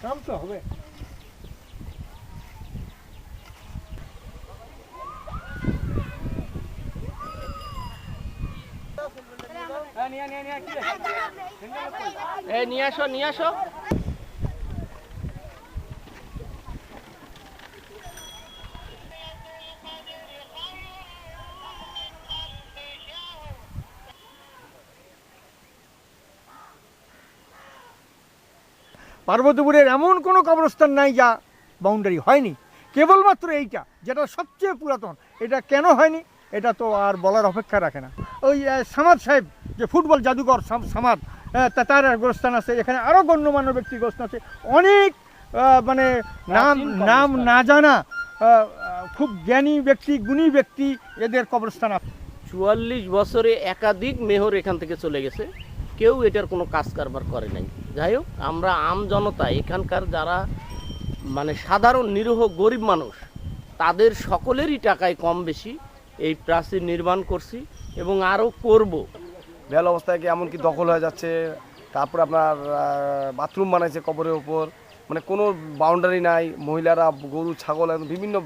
কাম তো হবে এই নিয়ে আসো নিয়ে আসো। পার্বতীপুরের এমন কোনো কবরস্থান নাই যা বাউন্ডারি হয়নি। কেবলমাত্র এইটা যেটা সবচেয়ে পুরাতন। এটা কেন হয়নি? এটা তো আর বলার অপেক্ষা রাখে না। ওই সামাদ সাহেব যে ফুটবল জাদুঘর সাম- সামাদ তার গোরস্থান আছে। এখানে আরও গণ্যমান্য ব্যক্তির গোরস্থান আছে। অনেক মানে নাম নাম না জানা খুব জ্ঞানী ব্যক্তি গুণী ব্যক্তি এদের কবরস্থান আছে চুয়াল্লিশ বছরে একাধিক মেহর এখান থেকে চলে গেছে। কেউ এটার কোনো কাজ কারবার করে নাই। যাই হোক আমরা আম জনতা এখানকার যারা মানে সাধারণ নিরীহ গরিব মানুষ তাদের সকলেরই টাকায় কম বেশি এই প্রাচীর নির্মাণ করছি এবং আরও করব। বেল অবস্থায় কি এমনকি দখল হয়ে যাচ্ছে, তারপর আপনার বাথরুম বানাইছে কবরের উপর। মানে কোনো বাউন্ডারি নাই, মহিলারা গরু, ছাগল বিভিন্ন